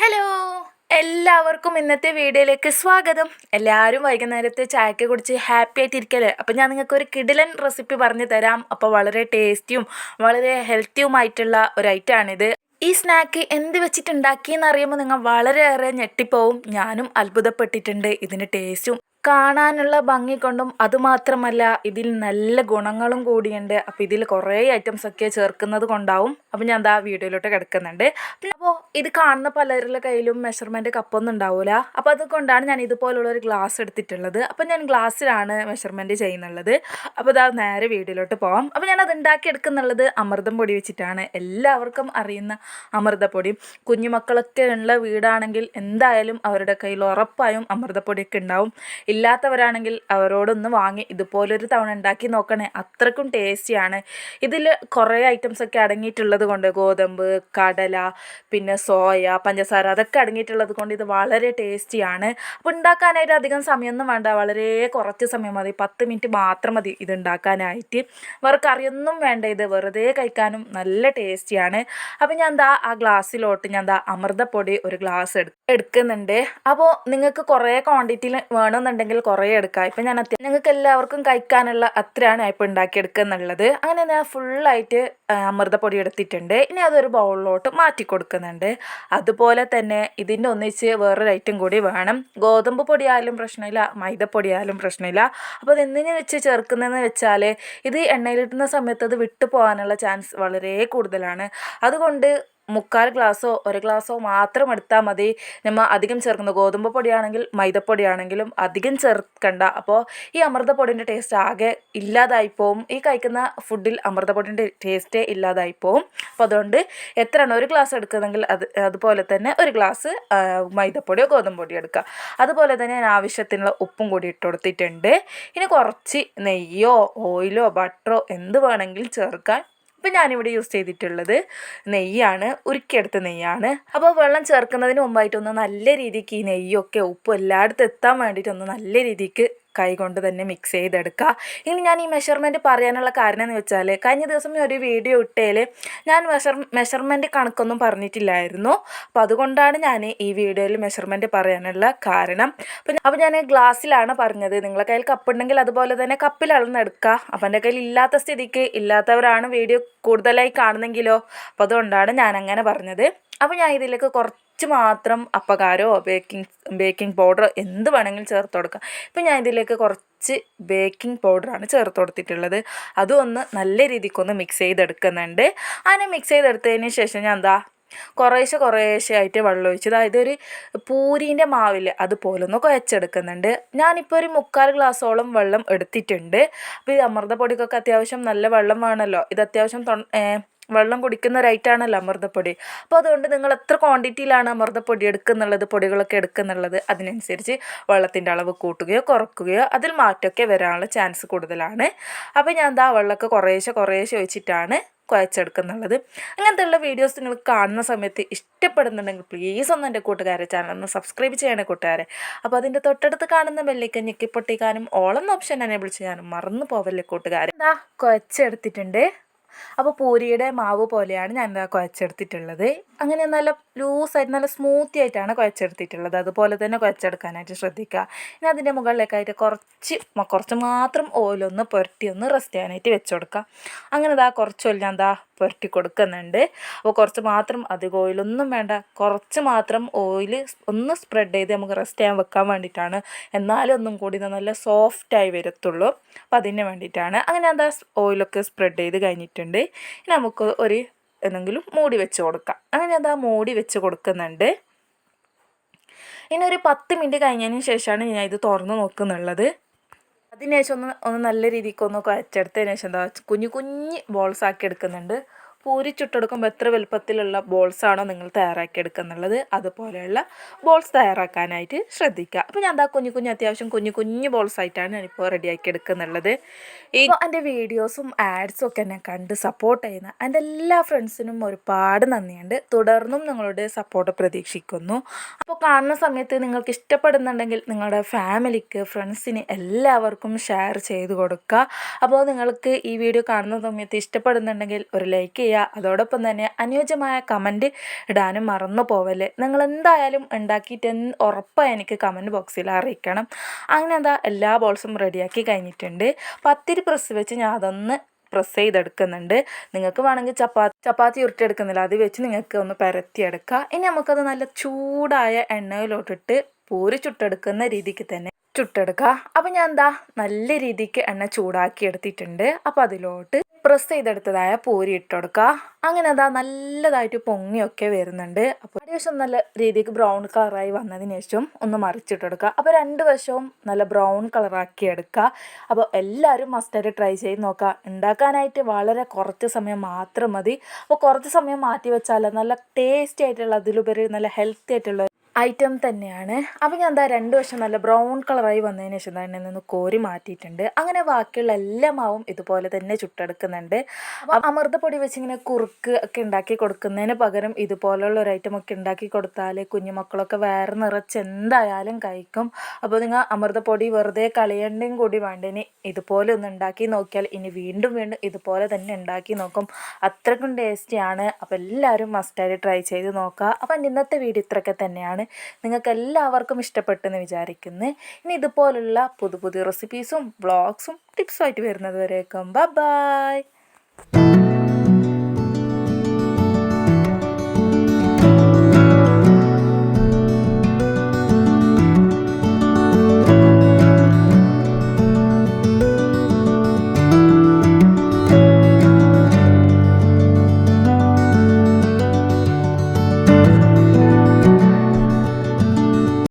Hello എല്ലാവർക്കും ഇന്നത്തെ വീഡിയോയിലേക്ക് സ്വാഗതം. എല്ലാവരും വൈകുന്നേരത്തെ ചായക്ക് കുടിച്ച് ഹാപ്പി ആയിട്ടിരിക്കല്ലേ? അപ്പോൾ ഞാൻ നിങ്ങൾക്ക് ഒരു കിടിലൻ റെസിപ്പി പറഞ്ഞു തരാം. അപ്പോൾ വളരെ ടേസ്റ്റിയും വളരെ ഹെൽത്തിയുമായിട്ടുള്ള ഒരു ഐറ്റമാണിത് ഈ സ്നാക്ക് എന്ത് വെച്ചിട്ടുണ്ടാക്കിയെന്ന് അറിയുമ്പോൾ നിങ്ങൾ വളരെയേറെ ഞെട്ടിപ്പോവും. ഞാനും അത്ഭുതപ്പെട്ടിട്ടുണ്ട് ഇതിന്റെ ടേസ്റ്റും കാണാനുള്ള ഭംഗി കൊണ്ടും അതുമാത്രമല്ല ഇതിൽ നല്ല ഗുണങ്ങളും കൂടിയുണ്ട്. അപ്പോൾ ഇതിൽ കുറേ ഐറ്റംസ് ഒക്കെ ചേർക്കുന്നത് കൊണ്ടാവും. അപ്പോൾ ഞാൻ എന്താ വീഡിയോയിലോട്ട് കിടക്കുന്നുണ്ട്. അപ്പോൾ ഇത് കാണുന്ന പലരുടെ കയ്യിലും മെഷർമെന്റ് കപ്പൊന്നും ഉണ്ടാവില്ല അപ്പോൾ അതുകൊണ്ടാണ് ഞാൻ ഇതുപോലുള്ള ഒരു ഗ്ലാസ് എടുത്തിട്ടുള്ളത്. അപ്പോൾ ഞാൻ ഗ്ലാസ്സിലാണ് മെഷർമെന്റ് ചെയ്യുന്നുള്ളത്. അപ്പോൾ ഇതാ നേരെ വീഡിയോയിലോട്ട് പോവാം. അപ്പോൾ ഞാൻ അത് ഉണ്ടാക്കി എടുക്കുന്നുള്ളത് അമൃതം പൊടി വെച്ചിട്ടാണ്. എല്ലാവർക്കും അറിയുന്ന അമൃതപ്പൊടി കുഞ്ഞുമക്കളൊക്കെ ഉള്ള വീടാണെങ്കിൽ എന്തായാലും അവരുടെ കയ്യിൽ ഉറപ്പായും അമൃതപ്പൊടിയൊക്കെ ഉണ്ടാവും. ഇല്ലാത്തവരാണെങ്കിൽ അവരോടൊന്ന് വാങ്ങി ഇതുപോലൊരു തവണ ഉണ്ടാക്കി നോക്കണേ. അത്രക്കും ടേസ്റ്റിയാണ് ഇതിൽ കുറേ ഐറ്റംസ് ഒക്കെ അടങ്ങിയിട്ടുള്ളത് കൊണ്ട് ഗോതമ്പ് കടല പിന്നെ സോയ പഞ്ചസാര അതൊക്കെ അടങ്ങിയിട്ടുള്ളത് കൊണ്ട് ഇത് വളരെ ടേസ്റ്റിയാണ് അപ്പോൾ ഉണ്ടാക്കാനായിട്ട് അധികം സമയമൊന്നും വേണ്ട. വളരെ കുറച്ച് സമയം മതി. പത്ത് മിനിറ്റ് മാത്രം മതി ഇത് ഉണ്ടാക്കാനായിട്ട്. വേറെ കറിയൊന്നും വേണ്ട. ഇത് വെറുതെ കഴിക്കാനും നല്ല ടേസ്റ്റിയാണ് അപ്പോൾ ഞാൻ എന്താ ആ ഗ്ലാസ്സിലോട്ട് ഞാൻ എന്താ അമൃതപ്പൊടി ഒരു ഗ്ലാസ് എടു എടുക്കുന്നുണ്ട്. അപ്പോൾ നിങ്ങൾക്ക് കുറേ ക്വാണ്ടിറ്റിയിൽ വേണമെന്നുണ്ടെങ്കിൽ കുറേ എടുക്കാം. ഇപ്പം ഞാൻ അത്യാവശ്യം നിങ്ങൾക്ക് എല്ലാവർക്കും കഴിക്കാനുള്ള അത്രയാണ് ഇപ്പോൾ ഉണ്ടാക്കിയെടുക്കുക എന്നുള്ളത് അങ്ങനെ ഞാൻ ഫുള്ളായിട്ട് അമൃതപ്പൊടി എടുത്തിട്ടുണ്ട് ഇനി അതൊരു ബൗളിലോട്ട് മാറ്റി കൊടുക്കുന്നുണ്ട്. അതുപോലെ തന്നെ ഇതിന്റെ ഒന്നിച്ച് വേറൊരു ഐറ്റം കൂടി വേണം. ഗോതമ്പ് പൊടിയായാലും പ്രശ്നമില്ല മൈദപ്പൊടിയായാലും പ്രശ്നമില്ല. അപ്പോൾ അത് എന്തിനു വെച്ച് ചേർക്കുന്നതെന്ന് വെച്ചാൽ ഇത് എണ്ണയിലിടുന്ന സമയത്ത് അത് വിട്ടു പോകാനുള്ള ചാൻസ് വളരെ കൂടുതലാണ്. അതുകൊണ്ട് മുക്കാൽ ഗ്ലാസ്സോ ഒരു ഗ്ലാസ്സോ മാത്രം എടുത്താൽ മതി. നമ്മൾ അധികം ചേർക്കുന്നത് ഗോതമ്പ് പൊടിയാണെങ്കിൽ മൈദപ്പൊടിയാണെങ്കിലും അധികം ചേർക്കണ്ട. അപ്പോൾ ഈ അമൃതപ്പൊടിന്റെ ടേസ്റ്റ് ആകെ ഇല്ലാതായി ഇല്ലാതായിപ്പോവും. ഈ കഴിക്കുന്ന ഫുഡിൽ അമൃതപ്പൊടിന്റെ ടേസ്റ്റേ ഇല്ലാതായി ഇല്ലാതായിപ്പോവും. അപ്പോൾ അതുകൊണ്ട് എത്രയാണ് ഒരു ഗ്ലാസ് എടുക്കുന്നതെങ്കിൽ അത് അതുപോലെ തന്നെ ഒരു ഗ്ലാസ് മൈദപ്പൊടിയോ ഗോതമ്പ് പൊടിയോ എടുക്കുക. അതുപോലെ തന്നെ ഞാൻ ആവശ്യത്തിനുള്ള ഉപ്പും കൂടി ഇട്ട് കൊടുത്തിട്ടുണ്ട്. ഇനി കുറച്ച് നെയ്യോ ഓയിലോ ബട്ടറോ എന്ത് വേണമെങ്കിലും ചേർക്കാൻ ഇപ്പം ഞാനിവിടെ യൂസ് ചെയ്തിട്ടുള്ളത് നെയ്യാണ് ഉരുക്കിയെടുത്ത നെയ്യാണ്. അപ്പോൾ വെള്ളം ചേർക്കുന്നതിന് മുമ്പായിട്ടൊന്ന് നല്ല രീതിക്ക് ഈ നെയ്യൊക്കെ ഉപ്പും എല്ലായിടത്തും എത്താൻ വേണ്ടിയിട്ടൊന്ന് നല്ല രീതിക്ക് കൈ കൊണ്ട് തന്നെ മിക്സ് ചെയ്തെടുക്കുക ഇനി ഞാൻ ഈ മെഷർമെന്റ് പറയാനുള്ള കാരണം എന്ന് വെച്ചാൽ കഴിഞ്ഞ ദിവസം ഒരു വീഡിയോ ഇട്ടേൽ ഞാൻ മെഷർ മെഷർമെന്റ് കണക്കൊന്നും പറഞ്ഞിട്ടില്ലായിരുന്നു. അപ്പോൾ അതുകൊണ്ടാണ് ഞാൻ ഈ വീഡിയോയിൽ മെഷർമെന്റ് പറയാനുള്ള കാരണം. അപ്പം അപ്പോൾ ഞാൻ ഗ്ലാസ്സിലാണ് പറഞ്ഞത്. നിങ്ങളെ കയ്യിൽ കപ്പുണ്ടെങ്കിൽ അതുപോലെ തന്നെ കപ്പിൽ അളന്നെടുക്കുക അപ്പം എന്റെ കയ്യിൽ ഇല്ലാത്ത സ്ഥിതിക്ക് ഇല്ലാത്തവരാണ് വീഡിയോ കൂടുതലായി കാണുന്നെങ്കിലോ? അപ്പോൾ അതുകൊണ്ടാണ് ഞാൻ അങ്ങനെ പറഞ്ഞത്. അപ്പോൾ ഞാൻ ഇതിലേക്ക് കുറച്ച് കുറച്ച് മാത്രം അപ്പകാരോ ബേക്കിംഗ് ബേക്കിംഗ് പൗഡറോ എന്ത് വേണമെങ്കിലും ചേർത്ത് കൊടുക്കാം. ഇപ്പം ഞാൻ ഇതിലേക്ക് കുറച്ച് ബേക്കിംഗ് പൗഡറാണ് ചേർത്ത് കൊടുത്തിട്ടുള്ളത്. അതും ഒന്ന് നല്ല രീതിക്കൊന്ന് മിക്സ് ചെയ്തെടുക്കുന്നുണ്ട്. അങ്ങനെ മിക്സ് ചെയ്തെടുത്തതിന് ശേഷം ഞാൻ എന്താ കുറേശ്ശെ കുറേശ്ശെ ആയിട്ട് വെള്ളം ഒഴിച്ച് അതായത് ഒരു പൂരീന്റെ മാവിൽ അതുപോലെ ഒന്ന് കുഴച്ചെടുക്കുന്നുണ്ട്. ഞാനിപ്പോൾ ഒരു മുക്കാൽ ഗ്ലാസ്സോളം വെള്ളം എടുത്തിട്ടുണ്ട്. അപ്പോൾ ഈ അമൃതപ്പൊടിക്കൊക്കെ അത്യാവശ്യം നല്ല വെള്ളം വേണമല്ലോ ഇത് അത്യാവശ്യം വെള്ളം കുടിക്കുന്ന റൈറ്റാണല്ലോ അമൃതപ്പൊടി. അപ്പോൾ അതുകൊണ്ട് നിങ്ങൾ എത്ര ക്വാണ്ടിറ്റിയിലാണ് അമൃതപ്പൊടി എടുക്കുന്നുള്ളത് പൊടികളൊക്കെ എടുക്കുന്നുള്ളത് അതിനനുസരിച്ച് വെള്ളത്തിന്റെ അളവ് കൂട്ടുകയോ കുറക്കുകയോ അതിൽ മാറ്റമൊക്കെ വരാനുള്ള ചാൻസ് കൂടുതലാണ്. അപ്പോൾ ഞാൻ എന്താ വെള്ളമൊക്കെ കുറേശ്ശെ കുറേശ്ശെ ഒഴിച്ചിട്ടാണ് കുഴച്ചെടുക്കുന്നുള്ളത്. അങ്ങനത്തെയുള്ള വീഡിയോസ് നിങ്ങൾ കാണുന്ന സമയത്ത് ഇഷ്ടപ്പെടുന്നുണ്ടെങ്കിൽ പ്ലീസ് ഒന്ന് എന്റെ കൂട്ടുകാരെ ചാനൽ ഒന്ന് സബ്സ്ക്രൈബ് ചെയ്യണേ കൂട്ടുകാരെ. അപ്പോൾ അതിന്റെ തൊട്ടടുത്ത് കാണുന്ന ബെല്ലേക്ക് ഞെക്കിപ്പൊട്ടിക്കാനും ഓളം ഓപ്ഷൻ എനേബിൾ ചെയ്യാനും മറന്നു പോവല്ലേ കൂട്ടുകാരെ. എന്താ കുഴച്ചെടുത്തിട്ടുണ്ട്. അപ്പോൾ പൂരിയുടെ മാവ് പോലെയാണ് ഞാൻ എന്താ കുഴച്ചെടുത്തിട്ടുള്ളത്. അങ്ങനെ നല്ല ലൂസായിട്ട് നല്ല സ്മൂത്തി ആയിട്ടാണ് കുഴച്ചെടുത്തിട്ടുള്ളത്. അതുപോലെ തന്നെ കുഴച്ചെടുക്കാനായിട്ട് ശ്രദ്ധിക്കുക. ഇനി അതിന്റെ മുകളിലേക്കായിട്ട് കുറച്ച് കുറച്ച് മാത്രം ഓയിലൊന്ന് പുരട്ടി ഒന്ന് റെസ്റ്റ് ചെയ്യാനായിട്ട് വെച്ച് കൊടുക്കുക. അങ്ങനെ ഇതാ കുറച്ച് ഓയിൽ ഞാൻ എന്താ പുരട്ടി കൊടുക്കുന്നുണ്ട്. അപ്പോൾ കുറച്ച് മാത്രം അധികം ഓയിലൊന്നും വേണ്ട. കുറച്ച് മാത്രം ഓയിൽ ഒന്ന് സ്പ്രെഡ് ചെയ്ത് നമുക്ക് റെസ്റ്റ് ചെയ്യാൻ വെക്കാൻ വേണ്ടിയിട്ടാണ്. എന്നാലും ഒന്നും കൂടി നല്ല സോഫ്റ്റായി വരത്തുള്ളൂ. അപ്പോൾ അതിന് വേണ്ടിയിട്ടാണ്. അങ്ങനെ എന്താ ഓയിലൊക്കെ സ്പ്രെഡ് ചെയ്ത് കഴിഞ്ഞിട്ടുണ്ട്. ഇനി നമുക്ക് ഒരു എന്തെങ്കിലും മൂടി വെച്ച് കൊടുക്കാം. അങ്ങനെ അതാ മൂടി വെച്ച് കൊടുക്കുന്നുണ്ട്. ഇനി ഒരു പത്ത് മിനിറ്റ് കഴിഞ്ഞതിന് ശേഷമാണ് ഞാൻ ഇത് തുറന്ന് നോക്കുന്നുള്ളത്. അതിനുശേഷം ഒന്ന് ഒന്ന് നല്ല രീതിക്ക് ഒന്ന് കുഴച്ചെടുത്തതിന് ശേഷം എന്താ കുഞ്ഞു കുഞ്ഞ് ബോൾസ് ആക്കി എടുക്കുന്നുണ്ട്. പൂരി ചുട്ടെടുക്കുമ്പോൾ എത്ര വലുപ്പത്തിലുള്ള ബോൾസ് ബോൾസാണോ നിങ്ങൾ തയ്യാറാക്കി എടുക്കുന്നുള്ളത് അതുപോലെയുള്ള ബോൾസ് തയ്യാറാക്കാനായിട്ട് ശ്രദ്ധിക്കുക. അപ്പോൾ ഞാൻ എന്താ കുഞ്ഞു കുഞ്ഞു അത്യാവശ്യം കുഞ്ഞു കുഞ്ഞു ബോൾസ് ആയിട്ടാണ് ഞാനിപ്പോൾ റെഡിയാക്കി എടുക്കുന്നുള്ളത് ഈ എന്റെ വീഡിയോസും ആഡ്സും ഒക്കെ എന്നെ കണ്ട് സപ്പോർട്ട് ചെയ്യുന്ന എന്റെ എല്ലാ ഫ്രണ്ട്സിനും ഒരുപാട് നന്ദിയുണ്ട്. തുടർന്നും നിങ്ങളുടെ സപ്പോർട്ട് പ്രതീക്ഷിക്കുന്നു. അപ്പോൾ കാണുന്ന സമയത്ത് നിങ്ങൾക്ക് ഇഷ്ടപ്പെടുന്നുണ്ടെങ്കിൽ നിങ്ങളുടെ ഫാമിലിക്ക് ഫ്രണ്ട്സിന് എല്ലാവർക്കും ഷെയർ ചെയ്ത് കൊടുക്കുക. അപ്പോൾ നിങ്ങൾക്ക് ഈ വീഡിയോ കാണുന്ന സമയത്ത് ഇഷ്ടപ്പെടുന്നുണ്ടെങ്കിൽ ഒരു ലൈക്ക് ചെയ്യുക. അതോടൊപ്പം തന്നെ അനുയോജ്യമായ കമന്റ് ഇടാനും മറന്നു പോവല്ലേ. നിങ്ങൾ എന്തായാലും ഉണ്ടാക്കിയിട്ട് ഉറപ്പായി എനിക്ക് കമന്റ് ബോക്സിൽ അറിയിക്കണം. അങ്ങനെ എന്താ എല്ലാ ബോൾസും റെഡിയാക്കി കഴിഞ്ഞിട്ടുണ്ട്. പത്തിരി പ്രസ് വെച്ച് ഞാൻ അതൊന്ന് പ്രസ് ചെയ്തെടുക്കുന്നുണ്ട്. നിങ്ങൾക്ക് വേണമെങ്കിൽ ചപ്പാത്തി ചപ്പാത്തി ഉരുട്ടിയെടുക്കുന്നില്ല. അത് വെച്ച് നിങ്ങൾക്ക് ഒന്ന് പരത്തിയെടുക്കുക ഇനി നമുക്കത് നല്ല ചൂടായ എണ്ണയിലോട്ടിട്ട് പൂരി ചുട്ടെടുക്കുന്ന രീതിക്ക് തന്നെ ചുട്ടെടുക്കുക അപ്പം ഞാൻ എന്താ നല്ല രീതിക്ക് എണ്ണ ചൂടാക്കി എടുത്തിട്ടുണ്ട്. അപ്പോൾ അതിലോട്ട് പ്രസ് ചെയ്തെടുത്തതായ പൂരി ഇട്ട് കൊടുക്കുക അങ്ങനെ അതാ നല്ലതായിട്ട് പൊങ്ങിയൊക്കെ വരുന്നുണ്ട്. അപ്പോൾ അത്യാവശ്യം നല്ല രീതിക്ക് ബ്രൗൺ കളറായി വന്നതിന് ശേഷം ഒന്ന് മറിച്ചിട്ട് കൊടുക്കുക അപ്പോൾ രണ്ട് വശവും നല്ല ബ്രൗൺ കളറാക്കി എടുക്കുക അപ്പോൾ എല്ലാവരും മസ്റ്റായിട്ട് ട്രൈ ചെയ്ത് നോക്കുക ഉണ്ടാക്കാനായിട്ട് വളരെ കുറച്ച് സമയം മാത്രം മതി. അപ്പോൾ കുറച്ച് സമയം മാറ്റി വെച്ചാൽ നല്ല ടേസ്റ്റി ആയിട്ടുള്ള അതിലുപരി നല്ല ഹെൽത്തി ആയിട്ടുള്ള ഐറ്റം തന്നെയാണ്. അപ്പോൾ ഞാൻ എന്താ രണ്ട് വശം നല്ല ബ്രൗൺ കളറായി വന്നതിന് ശേഷം തന്നെ നിന്ന് കോരി മാറ്റിയിട്ടുണ്ട്. അങ്ങനെ ബാക്കിയുള്ള എല്ലാ മാവും ഇതുപോലെ തന്നെ ചുട്ടെടുക്കുന്നുണ്ട്. അമൃത അമൃതപ്പൊടി വെച്ച് ഇങ്ങനെ കുറുക്ക് ഒക്കെ ഉണ്ടാക്കി കൊടുക്കുന്നതിന് പകരം ഇതുപോലെയുള്ള ഒരു ഐറ്റം ഒക്കെ ഉണ്ടാക്കി കൊടുത്താൽ കുഞ്ഞുമക്കളൊക്കെ വേറെ നിറച്ച് എന്തായാലും കഴിക്കും. അപ്പോൾ നിങ്ങൾ അമൃതപ്പൊടി വെറുതെ കളയേണ്ടതും കൂടി വേണ്ട. ഇനി ഇതുപോലെ ഒന്ന് ഉണ്ടാക്കി നോക്കിയാൽ ഇനി വീണ്ടും വീണ്ടും ഇതുപോലെ തന്നെ ഉണ്ടാക്കി നോക്കും. അത്രക്കും ടേസ്റ്റിയാണ്. അപ്പോൾ എല്ലാവരും മസ്റ്റായിട്ട് ട്രൈ ചെയ്ത് നോക്കുക. അപ്പം ഇന്നത്തെ വീഡിയോ ഇത്രയൊക്കെ തന്നെയാണ്. നിങ്ങൾക്ക് എല്ലാവർക്കും ഇഷ്ടപ്പെട്ടെന്ന് വിചാരിക്കുന്നു. ഇനി ഇതുപോലുള്ള പുതു പുതിയ റെസിപ്പീസും വ്ളോഗ്സും ടിപ്സും ആയിട്ട് വരുന്നത് വരേക്കും. ബൈ